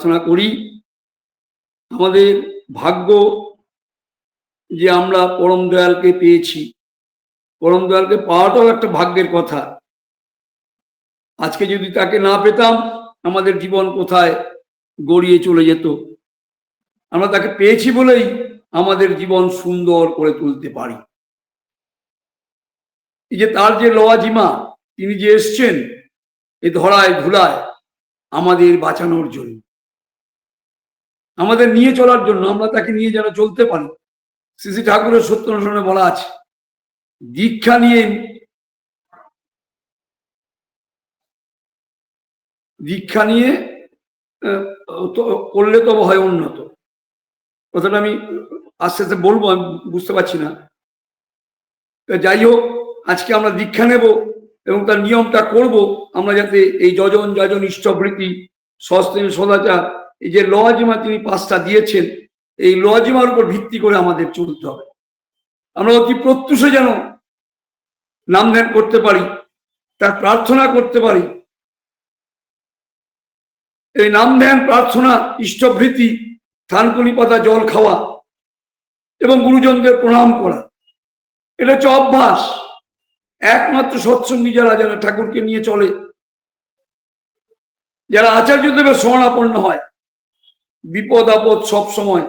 প্রার্থনা করি, আমাদের ভাগ্য যে আমরা পরম দয়ালকে পেয়েছি। পরম দয়ালকে পাওয়াটাও একটা ভাগ্যের কথা। আজকে যদি তাকে না পেতাম, আমাদের জীবন কোথায় গড়িয়ে চলে যেত? আমরা তাকে পেয়েছি বলেই আমাদের জীবন সুন্দর করে তুলতে পারি। এই যে তার যে লওয়াজিমা তিনি যে এসছেন, এ ধরায় ধুলায় আমাদের বাঁচানোর জন্য। আমাদের নিয়ে চলার জন্য আমরা তাকে নিয়ে যেন চলতে পারি। শ্রী ঠাকুরের সত্য অনুসরণে বলা আছে, দীক্ষা নিয়ে দীক্ষা নিয়ে করলে তো হয় উন্নত। কথাটা আমি আস্তে আস্তে বলব, আমি বুঝতে পারছি না। যাই হোক, আজকে আমরা দীক্ষা নেব এবং তার নিয়মটা করব। আমরা যাতে এই যজন যজন ইষ্টবৃত্তি সস্তেন সদাচার এই যে লজিমা তিনি পাঁচটা দিয়েছেন, এই লজিমার উপর ভিত্তি করে আমাদের চলতে হবে। আমরা অতি প্রত্যুষে যেন নাম ধ্যান করতে পারি, তার প্রার্থনা করতে পারি। এই নাম ধ্যান, প্রার্থনা, ইষ্টভৃতি থানকুনি পাতা জল খাওয়া এবং গুরুজনদের প্রণাম করা, এটা হচ্ছে অভ্যাস। একমাত্র সৎসঙ্গী যারা যারা ঠাকুরকে নিয়ে চলে, যারা আচার্য আচার্যদেবের শরণাপন্ন হয় বিপদ আপদ সব সময়।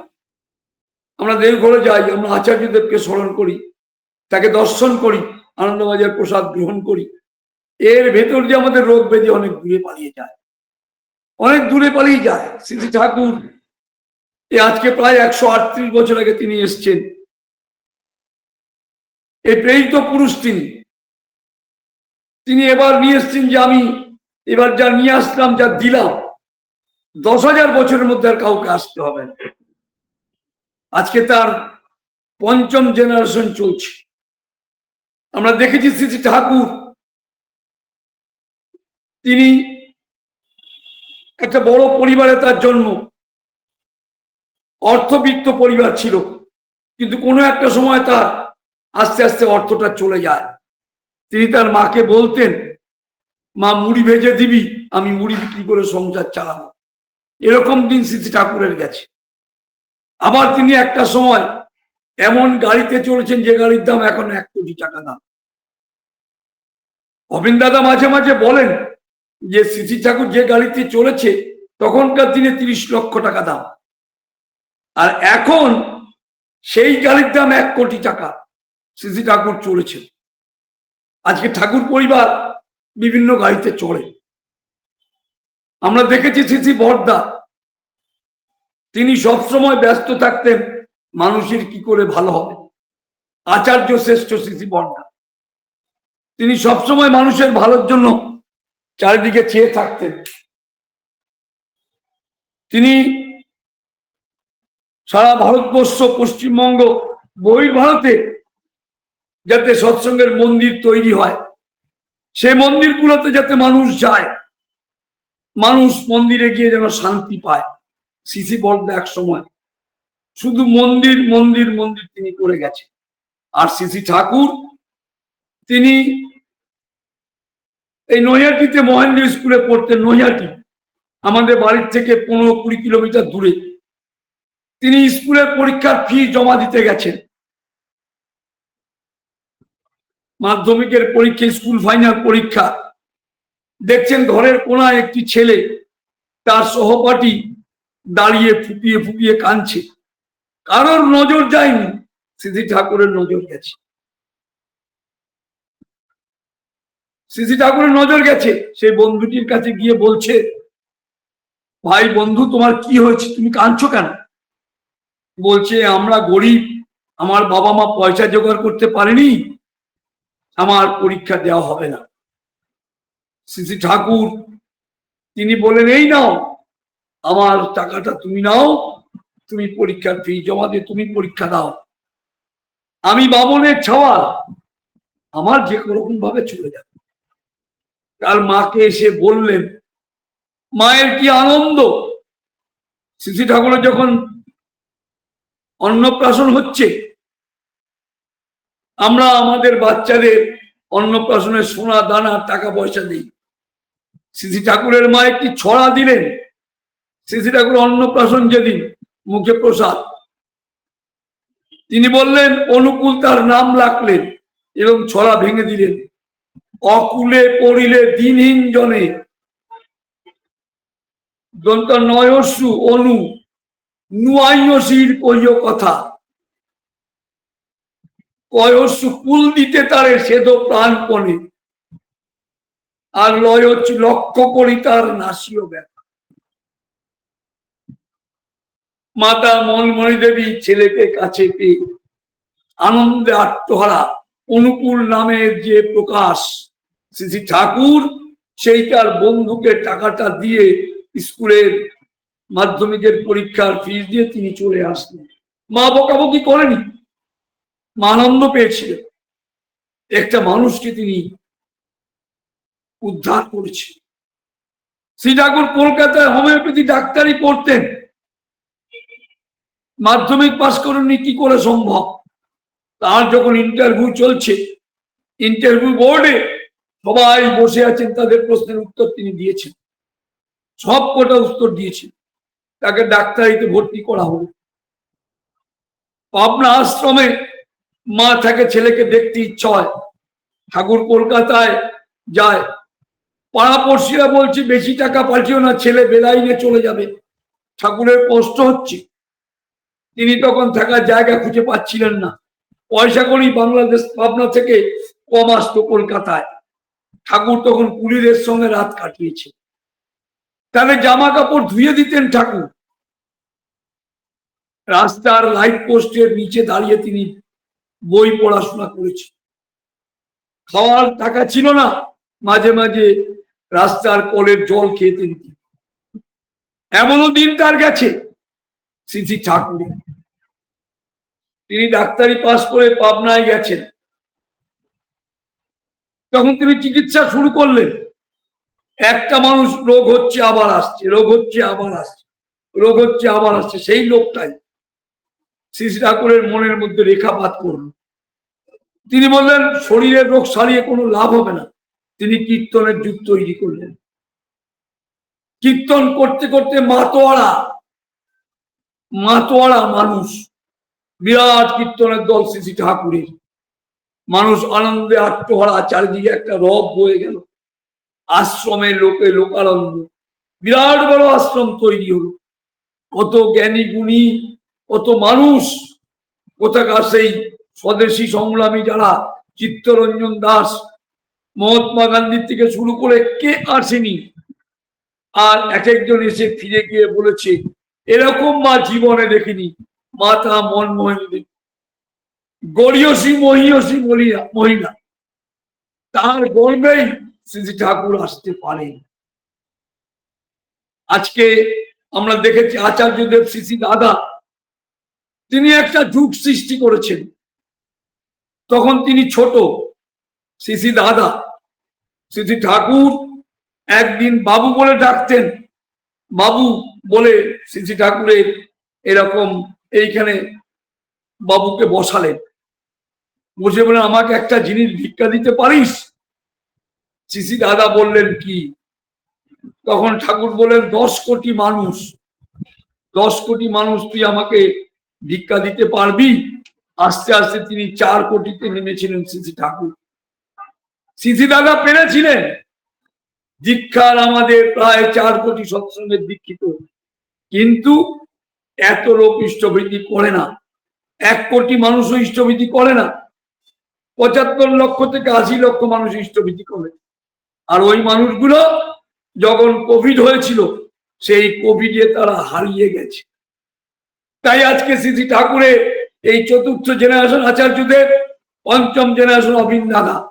আমরা দেবঘরে যাই, আমরা আচার্যদেবকে স্মরণ করি, তাকে দর্শন করি, আনন্দবাজার প্রসাদ গ্রহণ করি। এর ভেতর যে আমাদের রোগ ব্যাধি অনেক দূরে পালিয়ে যায়। অনেক দূরে পালিয়ে যায়, শ্রী ঠাকুর। এ আজকে প্রায় একশো আটত্রিশ বছর আগে তিনি এসছেন। এই প্রেরিত পুরুষ তিনি। তিনি এবার নিয়ে এসছেন যে আমি এবার যা নিয়ে আসলাম, যা দিলাম দশ হাজার বছরের মধ্যে আর কাউকে আসতে হবে না। আজকে তার পঞ্চম জেনারেশন চলছে। আমরা দেখেছি শ্রী ঠাকুর। তিনি একটা বড় পরিবারে তার জন্ম। অর্থবিত্ত পরিবার ছিল। কিন্তু কোনো একটা সময় তার আস্তে আস্তে অর্থটা চলে যায়। তিনি তার মাকে বলতেন, মা, মুড়ি ভেজে দিবি, আমি মুড়ি বিক্রি করে সংসার চালাবো। এরকম দিন স্মৃতি ঠাকুরের গেছে। আবার তিনি একটা সময় এমন গাড়িতে চলেছেন যে গাড়ির দাম এখন এক কোটি টাকা দাম। অবিন দাদা মাঝে মাঝে বলেন যে স্মৃতি ঠাকুর যে গাড়িতে চলেছে তখনকার দিনে তিরিশ লক্ষ টাকা দাম। আর এখন সেই গাড়ির দাম এক কোটি টাকা স্মৃতি ঠাকুর চলেছেন আজকে ঠাকুর পরিবার বিভিন্ন গাড়িতে চড়ে। আমরা দেখেছি স্মৃতি বর্দা তিনি সবসময় ব্যস্ত থাকতেন, মানুষের কি করে ভালো হবে? আচার্য শ্রেষ্ঠ স্মৃতি বর্দা তিনি সবসময় মানুষের ভালোর জন্য চারিদিকে চেয়ে থাকতেন। তিনি সারা ভারতবর্ষ, পশ্চিমবঙ্গ, বহির ভারতে যাতে সৎসঙ্গের মন্দির তৈরি হয় সেই মন্দিরগুলোতে যাতে মানুষ যায় মানুষ মন্দিরে গিয়ে যেন শান্তি পায়। সিসি বর্দা এক সময়, শুধু মন্দির মন্দির মন্দির তিনি করে গেছে। আর সিসি ঠাকুর, তিনি এই নৈহাটিতে মহেন্দ্র স্কুলে পড়তেন, নৈহাটি। আমাদের বাড়ির থেকে পনেরো কুড়ি কিলোমিটার দূরে। তিনি স্কুলের পরীক্ষার ফি জমা দিতে গেছেন। মাধ্যমিকের পরীক্ষা, স্কুল ফাইনাল পরীক্ষা দেখছেন ঘরের কোনায় একটি ছেলে তার সহপাঠী দাঁড়িয়ে ফুপিয়ে ফুপিয়ে কাঁদছে। কারোর নজর যায়নি সিদ্ধি ঠাকুরের নজর গেছে। সিদ্ধি ঠাকুরের নজর গেছে সেই বন্ধুটির কাছে গিয়ে বলছে, ভাই বন্ধু, তোমার কি হয়েছে? তুমি কাঁদছো কেন? বলছে, আমরা গরিব, আমার বাবা মা পয়সা জোগাড় করতে পারেনি, আমার পরীক্ষা দেওয়া হবে না। শ্রী ঠাকুর, তিনি বলেন, এই নাও, আমার টাকাটা তুমি নাও, তুমি পরীক্ষার ফি জমা দিয়ে তুমি পরীক্ষা দাও। আমি বামনের ছাওয়া, আমার যে রকম ভাবে চলে যাবে। তার মাকে এসে বললেন, মায়ের কি আনন্দ? শ্রী ঠাকুরের যখন অন্নপ্রাশন হচ্ছে, আমরা আমাদের বাচ্চাদের অন্নপ্রাশনের সোনা, দানা টাকা পয়সা দিই। শ্রী ঠাকুরের মা একটি ছড়া দিলেন। শ্রী ঠাকুর অন্নপ্রাশন যেদিন মুখে প্রসাদ। তিনি বললেন, অনুকূল তার নাম রাখলেন এবং ছড়া ভেঙে দিলেন। অকুলে পড়িলে দিনহীন জনে। দন্ত নয়সু অনু নুয়াইয়সির কইয় কথা। কয়সু কুল দিতে তারে সেদ প্রাণপণে। আর লয় হচ্ছে লক্ষ্য করি তার নাসিও ব্যথা মাতা মনমণি দেবী ছেলেকে কাছে পেয়ে আনন্দে আত্মহারা অনুকূল নামের যে প্রকাশ শ্রী ঠাকুর, সেই তার বন্ধুকে টাকাটা দিয়ে স্কুলের মাধ্যমিকের পরীক্ষার ফিস দিয়ে তিনি চলে আসলেন। মা বকাবকি করেনি। মা আনন্দ পেয়েছিলেন। একটা মানুষকে তিনি উদ্ধার করেছেন শ্রী ঠাকুর কলকাতায় হোমিওপ্যাথি ডাক্তারি পড়তেন। মাধ্যমিক পাস করেননি, কি করে সম্ভব? তার যখন ইন্টারভিউ চলছে ইন্টারভিউ বোর্ডে সবাই বসে আছেন, তাদের প্রশ্নের উত্তর তিনি দিয়েছেন। সব কটা উত্তর দিয়েছেন। তাকে ডাক্তারিতে ভর্তি করা হলো। পাবনা আশ্রমে মা থাকে ছেলেকে দেখতে ইচ্ছা হয়। ঠাকুর কলকাতায় যায়। পাড়াপড়শিরা বলছে, বেশি টাকা পাঠিও না, ছেলে বেলাইনে চলে যাবে। ঠাকুরের কষ্ট হচ্ছে। তিনি তখন থাকার জায়গা খুঁজে পাচ্ছিলেন না। পয়সা করি বাংলাদেশ পাবনা থেকে কম আসতো কলকাতায়। ঠাকুর তখন কুলিদের সঙ্গে রাত কাটিয়েছে তাদের জামা কাপড় ধুয়ে দিতেন ঠাকুর। রাস্তার লাইট পোস্টের নিচে দাঁড়িয়ে তিনি বই পড়াশোনা করেছে খাওয়ার টাকা ছিল না, মাঝে মাঝে রাস্তার কলের জল তিনি। এমনও দিন তার গেছে শ্রী ঠাকুর। তিনি ডাক্তারি পাশ করে পাবনায় গেছেন। তখন তিনি চিকিৎসা শুরু করলেন। একটা মানুষ রোগ হচ্ছে, আবার আসছে, রোগ হচ্ছে, আবার আসছে, রোগ হচ্ছে, আবার আসছে, সেই লোকটাই শ্রী ঠাকুরের মনের মধ্যে রেখাপাত করল। তিনি বললেন, শরীরের রোগ সারিয়ে কোনো লাভ হবে না। তিনি কীর্তনের যুগ তৈরি করলেন। কীর্তন করতে করতে মাতোয়ারা মাতোয়ারা মানুষ, বিরাট কীর্তনের দল শ্রী ঠাকুরের। মানুষ আনন্দে আত্মহারা চারিদিকে একটা রব বয়ে গেল। আশ্রমের লোকে লোকানন্দ বিরাট বড় আশ্রম তৈরি হলো। কত জ্ঞানী গুণী, কত মানুষ, কোথাকার সেই স্বদেশী সংগ্রামী যারা চিত্তরঞ্জন দাস মহাত্মা গান্ধীর থেকে শুরু করে কে আসেনি আর এক একজন এসে ফিরে গিয়ে বলেছে, এরকম মা জীবনে দেখিনি মাতা মনমোহন দেবী গড়িয়সী, মহিয়সী মহিলা। তার গর্বেই শ্রী ঠাকুর আসতে পারেন। আজকে আমরা দেখেছি আচার্যদেব শ্রী দাদা, তিনি একটা যুগ সৃষ্টি করেছেন। তখন তিনি ছোট শ্রী দাদা শ্রী ঠাকুর একদিন বাবু বলে ডাকতেন। বাবু বলে শ্রী ঠাকুরের এরকম এইখানে বাবুকে বসালেন। বসে বলে, আমাকে একটা জিনিস ভিক্ষা দিতে পারিস? সিসি দাদা বললেন, কি? তখন ঠাকুর বললেন, দশ কোটি মানুষ, দশ কোটি মানুষ তুই আমাকে ভিক্ষা দিতে পারবি? আস্তে আস্তে তিনি চার কোটিতে নেমেছিলেন সিসি ঠাকুর। সিসি দাদা পেরেছিলেন? দীক্ষার আমাদের প্রায় চার কোটি সৎসঙ্গের দীক্ষিত। কিন্তু এত লোক ইষ্টভৃতি করে না। এক কোটি মানুষও ইষ্টভৃতি করে না। পঁচাত্তর লক্ষ থেকে আশি লক্ষ মানুষ ইষ্টভৃতি করে। আর ওই মানুষগুলো যখন কোভিড হয়েছিল, সেই কোভিডে তারা হারিয়ে গেছে। তাই আজকে শ্রী ঠাকুরের এই চতুর্থ জেনারেশন আচার্যদের পঞ্চম জেনারেশন অবিন দাদা।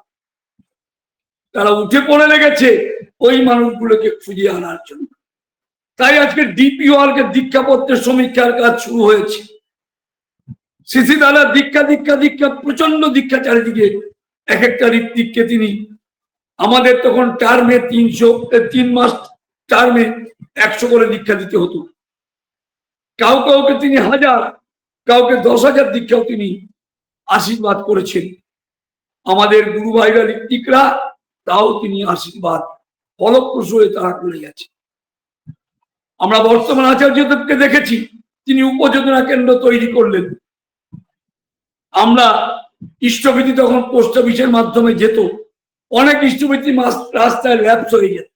তারা উঠে পড়ে লেগেছে ওই মানুষগুলোকে খুঁজে আনার জন্য। তাই আজকে ডিপিওয়ারকে দীক্ষাপত্রের সমীক্ষার কাজ শুরু হয়েছে। সিসি দাদা দীক্ষা দীক্ষা দীক্ষা প্রচণ্ড দীক্ষা চারিদিকে এক একটা ঋত্বিককে তিনি আমাদের তখন টার্মে তিনশো তিন মাস টার্মে একশো করে দীক্ষা দিতে হতো। কাউ কাউকে তিনি হাজার, কাউকে দশ হাজার দীক্ষাও তিনি আশীর্বাদ করেছেন। আমাদের গুরু ভাইরা ঋত্বিকরা তাও তিনি আশীর্বাদ, ফলপ্রসূ হয়ে তারা করে গেছে। আমরা বর্তমান আচার্যদেবকে দেখেছি, তিনি উপযোজনা কেন্দ্র তৈরি করলেন। আমরা ইষ্টভীতি তখন পোস্ট অফিসের মাধ্যমে যেত, অনেক ইষ্টভীতি রাস্তায় ল্যাপস হয়ে যেত।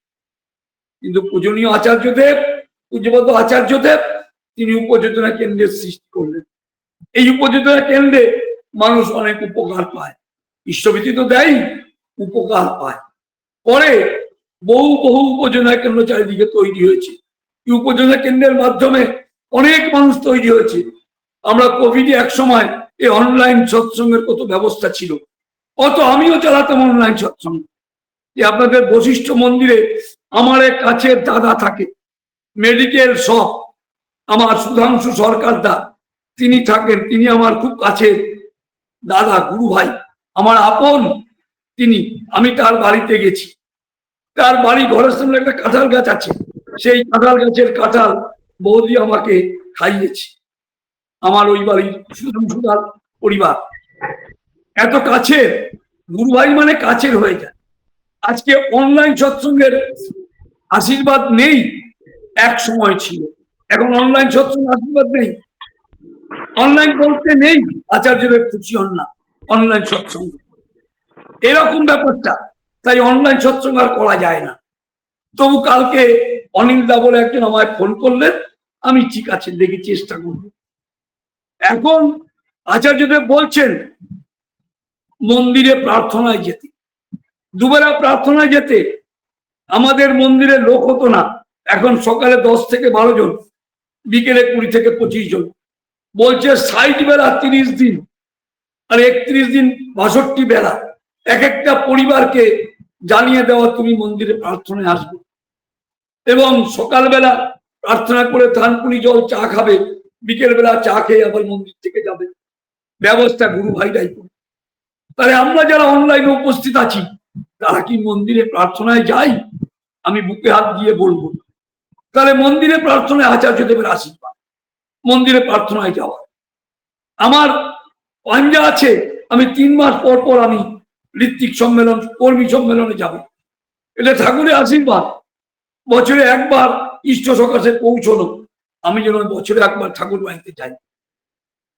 কিন্তু পূজনীয় আচার্যদেব পূজ্যপদ আচার্যদেব তিনি উপযোজনা কেন্দ্রের সৃষ্টি করলেন। এই উপযোজনা কেন্দ্রে মানুষ অনেক উপকার পায়। ইষ্টভীতি তো দেয় উপকার পায়। পরে বহু বহু উপযোজনা কেন্দ্র চারিদিকে তৈরি হয়েছে। এই উপযোজনা কেন্দ্রের মাধ্যমে অনেক মানুষ তৈরি হয়েছে। আমরা কোভিডে এক সময় এই অনলাইন সৎসঙ্গের কত ব্যবস্থা ছিল। অত আমিও চালাতাম অনলাইন সৎসঙ্গ। যে আপনাদের বশিষ্ঠ মন্দিরে আমার এক কাছের দাদা থাকে। মেডিকেল শপ আমার সুধাংশু সরকার দা তিনি থাকেন, তিনি আমার খুব কাছের দাদা, গুরু ভাই। আমার আপন তিনি, আমি তার বাড়িতে গেছি। তার বাড়ি ঘরের সামনে একটা কাঁঠাল গাছ আছে। সেই কাঁঠাল গাছের কাঁঠাল বৌদি আমাকে খাইয়েছে। আমার ওই বাড়ির পরিবার। এত কাছের গুরু ভাই মানে কাছের হয়ে যায়। আজকে অনলাইন সৎসঙ্গের আশীর্বাদ নেই, এক সময় ছিল। এখন অনলাইন সৎসঙ্গ আশীর্বাদ নেই। অনলাইন বলতে নেই, আচার্যদের খুশি হন না। অনলাইন সৎসঙ্গ। এরকম ব্যাপারটা। তাই অনলাইন সৎসঙ্গ আর করা যায় না। তবু কালকে অনিল দা বলে একজন আমায় ফোন করলেন, আমি ঠিক আছে, দেখি চেষ্টা করব। এখন আচার্যদেব বলছেন, মন্দিরে প্রার্থনায় যেতে। দুবেলা প্রার্থনায় যেতে আমাদের মন্দিরে লোক হতো না। এখন সকালে দশ থেকে বারো জন, বিকেলে কুড়ি থেকে পঁচিশ জন। বলছে ষাট বেলা তিরিশ দিন, আর একত্রিশ দিন বাষট্টি বেলা। এক একটা পরিবারকে জানিয়ে দেওয়া তুমি মন্দিরে প্রার্থনায় আসবে। এবং সকালবেলা প্রার্থনা করে ধানপুরি জল চা খাবে, বিকেলবেলা চা খেয়ে আবার মন্দির থেকে যাবে। ব্যবস্থা গুরু ভাইরাই করে। তাহলে আমরা যারা অনলাইনে উপস্থিত আছি, তারা কি মন্দিরে প্রার্থনায় যাই? আমি বুকে হাত দিয়ে বলব তাহলে মন্দিরে প্রার্থনায় আচার্য দেবের আশীর্বাদ, মন্দিরে প্রার্থনায় যাওয়া। আমার পাঞ্জা আছে, আমি তিন মাস পর পর আমি ঋত্বিক সম্মেলন, কর্মী সম্মেলনে যাব। এটা ঠাকুরের আশীর্বাদ। বছরে একবার ইষ্ট সকাশে পৌঁছলো। আমি যেন বছরে একবার ঠাকুর বাড়িতে যাই।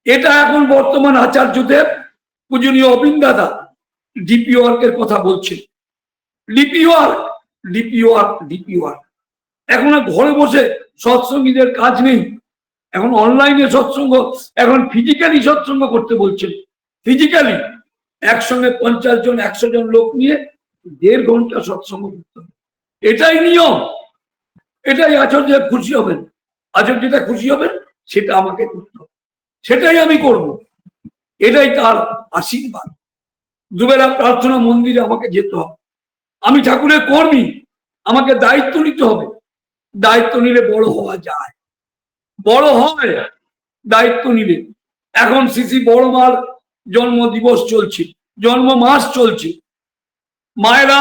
এটা এখন বর্তমান আচার্যদেব, পূজনীয় অবিন দাদা, ডিপি ওয়ার্কের কথা বলছেন। DP work DP work DP work. এখন আর ঘরে বসে সৎসঙ্গীদের কাজ নেই। এখন অনলাইনে সৎসঙ্গ, এখন ফিজিক্যালি সৎসঙ্গ করতে বলছেন। ফিজিক্যালি একসঙ্গে পঞ্চাশ জন, একশো জন লোক নিয়ে দেড় ঘণ্টা সৎসঙ্গ করতে হবে। এটাই নিয়ম। এটাই আচার্য খুশি হবেন। আচার্য যেটা খুশি হবেন, সেটা আমাকে করতে হবে। সেটাই আমি করব। এটাই তার আশীর্বাদ। দুবেলা প্রার্থনা মন্দিরে আমাকে যেতে হবে। আমি ঠাকুরের কর্মী, আমাকে দায়িত্ব নিতে হবে। দায়িত্ব নিলে বড় হওয়া যায়। বড় হবে দায়িত্ব নিলে এখন শিশি বড় মার জন্ম দিবস চলছে জন্ম মাস চলছে। মায়েরা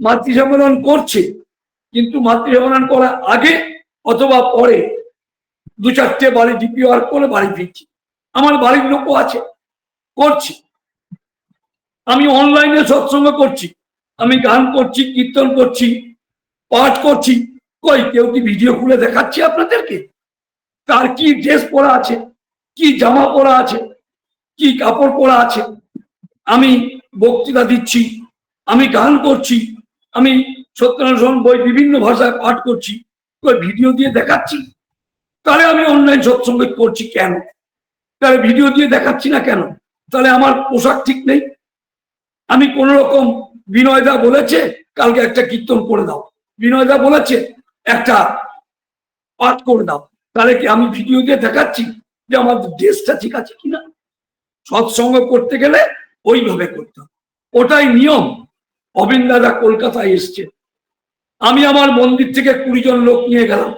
মাতৃ সম্মেলন করছে, কিন্তু মাতৃ সম্মেলন করার আগে অথবা পরে দু চারটে বাড়ি ডিপিআর করে বাড়ি ফিরছি। আমার বাড়ির লোকও আছে, করছি। আমি অনলাইনে সৎসঙ্গ করছি, আমি গান করছি, কীর্তন করছি, পাঠ করছি। কই, কেউ কি ভিডিও খুলে দেখাচ্ছি আপনাদেরকে? তার কি ড্রেস পরা আছে, কি জামা পরা আছে? কি কাপড় পরা আছে? আমি বক্তৃতা দিচ্ছি, আমি গান করছি, আমি সত্যনারায়ণ বই বিভিন্ন ভাষায় পাঠ করছি ভিডিও দিয়ে দেখাচ্ছি। তাহলে আমি অনলাইন সৎসঙ্গ করছি কেন? তাহলে ভিডিও দিয়ে দেখাচ্ছি না কেন? তাহলে আমার পোশাক ঠিক নেই? আমি কোন রকম বিনয়দা বলেছে, কালকে একটা কীর্তন করে দাও। বিনয়দা বলেছে, একটা পাঠ করে দাও। তাহলে কি আমি ভিডিও দিয়ে দেখাচ্ছি যে আমার ড্রেসটা ঠিক আছে কিনা? সৎসঙ্গ করতে গেলে ওইভাবে করতে হবে। ওটাই নিয়ম। অবিন দাদা কলকাতায় এসছে। আমি আমার মন্দির থেকে কুড়ি জন লোক নিয়ে গেলাম।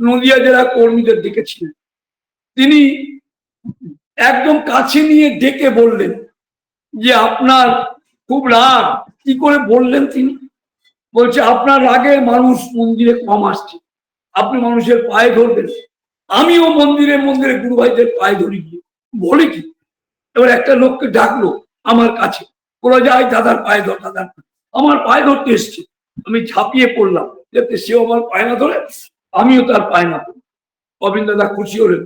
নদিয়া জেলা কর্মীদের ডেকেছিলেন। তিনি একদম কাছে নিয়ে ডেকে বললেন যে, আপনার খুব রাগ। কি করে বললেন তিনি? বলছে, আপনার রাগে মানুষ মন্দিরে কম আসছে। আপনি মানুষের পায়ে ধরবেন। আমিও মন্দিরে মন্দিরে গুরু ভাইদের পায়ে ধরি গিয়ে। বলে কি? এবার একটা লোককে ডাকলো আমার কাছে। বলে যায় দাদার পায়ে ধর, দাদার আমার পায়ে ধরতে এসছে। আমি ঝাঁপিয়ে পড়লাম, যাতে সেও আমার পায়ে না ধরে, আমিও তার পায় না অবিন দাদা খুশি হলেন।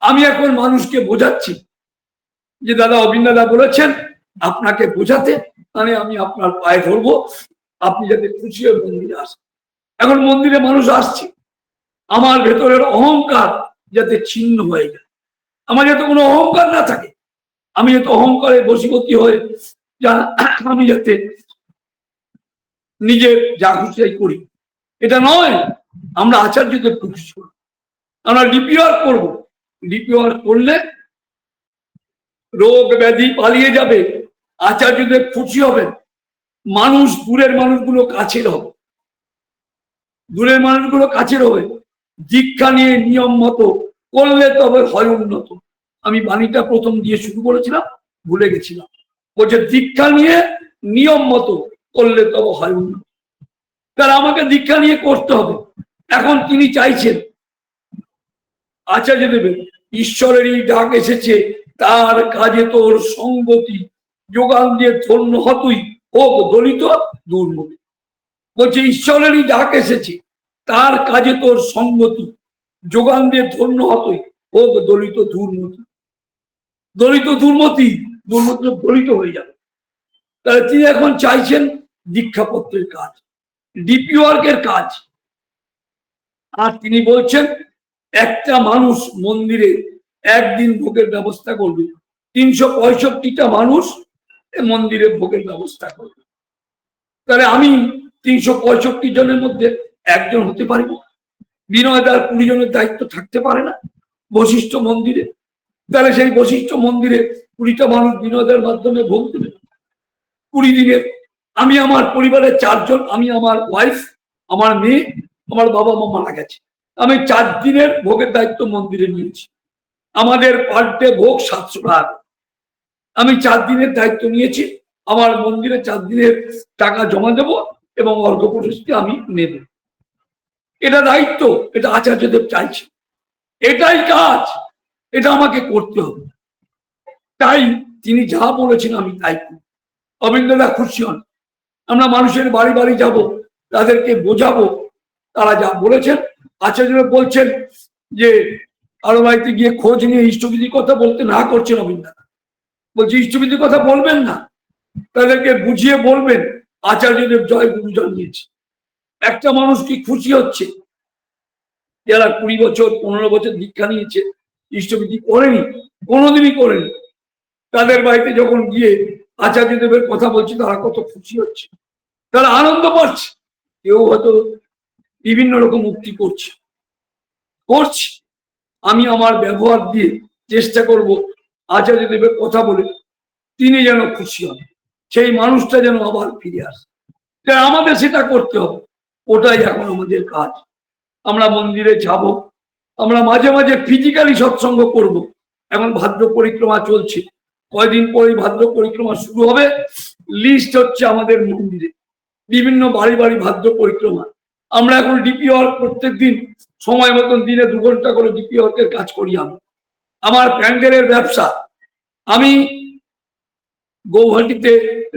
আমি এখন মানুষকে বোঝাচ্ছি যে, দাদা অবিন দাদা বলেছেন আপনাকে বোঝাতে মানে আমি আপনার পায়ে ধরবো। আপনি যাতে খুশি হয়ে মন্দিরে আসেন। এখন মন্দিরে মানুষ আসছে। আমার ভেতরের অহংকার যাতে ছিন্ন হয়ে যায়। আমার যাতে কোনো অহংকার না থাকে আমি যাতে অহংকারে বশীভূতি হয়ে যা আমি যাতে নিজের যা খুশি করি। এটা নয়, আমরা আচার্যদের খুশি করব আমরা ডিপিআর করব। ডিপিআর করলে রোগ ব্যাধি পালিয়ে যাবে, আচার্যদের খুশি হবেন। মানুষ দূরের মানুষগুলো কাছের হবে। দূরের মানুষগুলো কাছের হবে। দীক্ষা নিয়ে নিয়ম মতো করলে তবে হয় উন্নত। আমি বাণীটা প্রথম দিয়ে শুরু করেছিলাম, ভুলে গেছিলাম। বলছে, দীক্ষা নিয়ে নিয়ম মতো করলে তবে হয় উন্নত তার আমাকে দীক্ষা নিয়ে করতে হবে। এখন তিনি চাইছেন, আচার্য দেবেন ঈশ্বরেরই ডাক এসেছে, তার কাজে তোর সঙ্গতি, যোগান দিয়ে ধন্য হতই হোক দলিত দুর্মতি বলছে, ঈশ্বরেরই ডাক এসেছে, তার কাজে তোর সঙ্গতি, যোগান দিয়ে ধন্য হতই হোক দলিত দুর্মতি দলিত দুর্মতি দুর্মতি দলিত হয়ে যাবে। তাহলে তিনি এখন চাইছেন দীক্ষাপত্রের কাজ ডিপি ওয়ার্কের কাজ। আর তিনি বলছেন, একটা মানুষ মন্দিরে একদিন ভোগের ব্যবস্থা করবে, তিনশো পঁয়ষট্টিটা মানুষ মন্দিরে ভোগের ব্যবস্থা করবে। তাহলে আমি তিনশো পঁয়ষট্টি জনের মধ্যে একজন হতে পারিব? বিনয় দার কুড়ি জনের দায়িত্ব থাকতে পারে না বশিষ্ঠ মন্দিরে। তাহলে সেই বশিষ্ঠ মন্দিরে কুড়িটা মানুষ বিনোদের মাধ্যমে ভোগ দেবে। কুড়ি দিনের, আমি আমার পরিবারের চারজন, আমি আমার ওয়াইফ আমার মেয়ে, আমার বাবা মা মারা গেছে। আমি চার দিনের ভোগের দায়িত্ব মন্দিরে নিয়েছি। আমাদের পার ডে ভোগ সাতশো টাকা। আমি চার দিনের দায়িত্ব নিয়েছি, আমার মন্দিরে চার দিনের টাকা জমা দেব এবং অর্ঘ প্রশস্তি আমি নেব। এটা দায়িত্ব, এটা আচার্যদেব চাইছে। এটাই কাজ। এটা আমাকে করতে হবে। তাই তিনি যা বলেছেন আমি তাই অবিন্দদা খুশি হন। আমরা মানুষের বাড়ি বাড়ি যাব, তাদেরকে বোঝাবো, তারা যা বলেছেন, আচার্যরা বলছেন যে আরও বাড়িতে গিয়ে খোঁজ নিয়ে ইষ্টবিধির কথা বলতে না করছেন অবিন্দা বলছে ইষ্টবিধির কথা বলবেন না। তাদেরকে বুঝিয়ে বলবেন, আচার্যদেব জয় গুরু জন্মিয়েছে একটা মানুষ কি খুশি হচ্ছে? যারা কুড়ি বছর, পনেরো বছর দীক্ষা নিয়েছে ইষ্টবিধি করেনি, কোনোদিনই করেনি। তাদের বাড়িতে যখন গিয়ে আচার্যদেবের কথা বলছি, তারা কত খুশি হচ্ছে, তারা আনন্দ পাচ্ছে। কেউ হয়তো বিভিন্ন রকম মুক্তি করছে। করছি। আমি আমার ব্যবহার দিয়ে চেষ্টা করব আচার্যদেবের কথা বলে তিনি যেন খুশি হন। সেই মানুষটা যেন আবার ফিরে আসে। তাই আমাদের সেটা করতে হবে। ওটাই এখন আমাদের কাজ। আমরা মন্দিরে যাব। আমরা মাঝে মাঝে ফিজিক্যালি সৎসঙ্গ করব। এখন ভাদ্র পরিক্রমা চলছে। কয়দিন পরেই ভাদ্র পরিক্রমা শুরু হবে? লিস্ট হচ্ছে আমাদের মন্দিরে। বিভিন্ন বাড়ি বাড়ি ভাদ্র পরিক্রমা। আমরা এখন ডিপি ওয়ার্ক প্রত্যেক দিন সময় মতন দিনে দু ঘণ্টা করে ডিপি ওয়ার্কের কাজ করি আমি আমার প্যান্ডেলের ব্যবসা। আমি গৌহাটিতে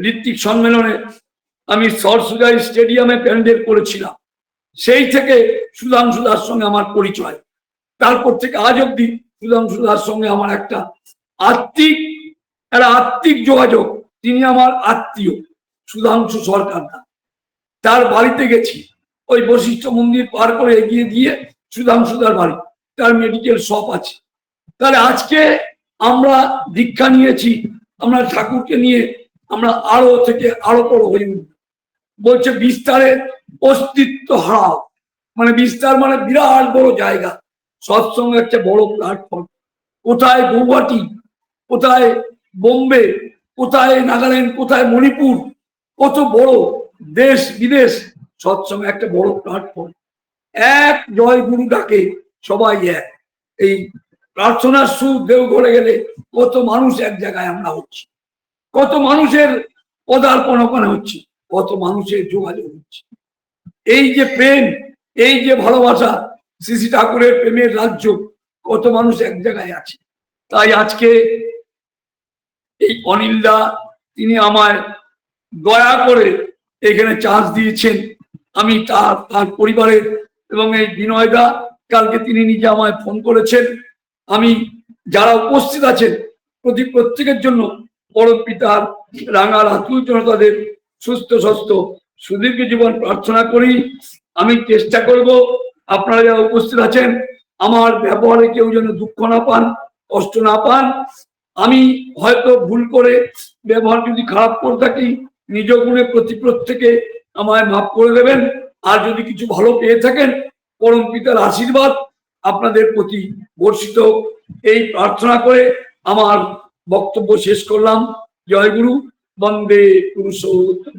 ঋত্বিক সম্মেলনে আমি সরসুজাই স্টেডিয়ামে প্যান্ডেল করেছিলাম। সেই থেকে সুধাংশু সঙ্গে আমার পরিচয়। তারপর থেকে আজ অব্দি সুধাংশু দার সঙ্গে আমার একটা আত্মিক একটা আত্মিক যোগাযোগ। তিনি আমার আত্মীয়, সুধাংশু সরকার দা। তার বাড়িতে গেছি। ওই বশিষ্ঠ মন্দির পার করে এগিয়ে দিয়ে সুধাংশুদার বাড়ি। তার মেডিকেল শপ আছে। তাহলে আজকে আমরা দীক্ষা নিয়েছি। আমরা ঠাকুরকে নিয়ে আমরা আরও থেকে আরও বড় হয়ে উঠব। বলছে বিস্তারের অস্তিত্ব হারাও। মানে বিস্তার মানে বিরাট বড় জায়গা। সৎসঙ্গে একটা বড় প্ল্যাটফর্ম কোথায় গৌহাটি? কোথায় বোম্বে? কোথায় নাগাল্যান্ড? কোথায় মণিপুর? কত বড় দেশ, বিদেশ? সৎসঙ্গে একটা বড় প্ল্যাটফর্ম এক জয় গুরু ডাকে সবাই এক। এই প্রার্থনার সুখ সুর দেওঘরে গেলে কত মানুষ এক জায়গায় আমরা হচ্ছি। কত মানুষের পদার্পণ ওখানে হচ্ছে। কত মানুষের যোগাযোগ হচ্ছে। এই যে প্রেম, এই যে ভালোবাসা শ্রী ঠাকুরের প্রেমের রাজ্য, কত মানুষ এক জায়গায় আছে। তাই আজকে এই অনিলদা, তিনি আমায় দয়া করে এখানে চান্স দিয়েছেন। আমি তার তার পরিবারের এবং এই বিনয়দা, কালকে তিনি নিজে আমায় ফোন করেছেন। আমি, যারা উপস্থিত আছেন, প্রতি প্রত্যেকের জন্য পরম পিতার রাঙার আতুল জনতাদের সুস্থ স্বাস্থ্য সুদীর্ঘ জীবন প্রার্থনা করি। আমি চেষ্টা করব আপনারা যারা উপস্থিত আছেন, আমার ব্যবহারে কেউ যেন দুঃখ না পান, কষ্ট না পান, আমি হয়তো ভুল করে ব্যবহার যদি খারাপ করে থাকি, নিজ গুণে প্রতি প্রত্যেকে আমায় মাফ করে দেবেন। আর যদি কিছু ভালো পেয়ে থাকেন, পরম পিতার আশীর্বাদ আপনাদের প্রতি বর্ষিত এই প্রার্থনা করে আমার বক্তব্য শেষ করলাম। জয় গুরু। বন্দে পুরুষোত্তম।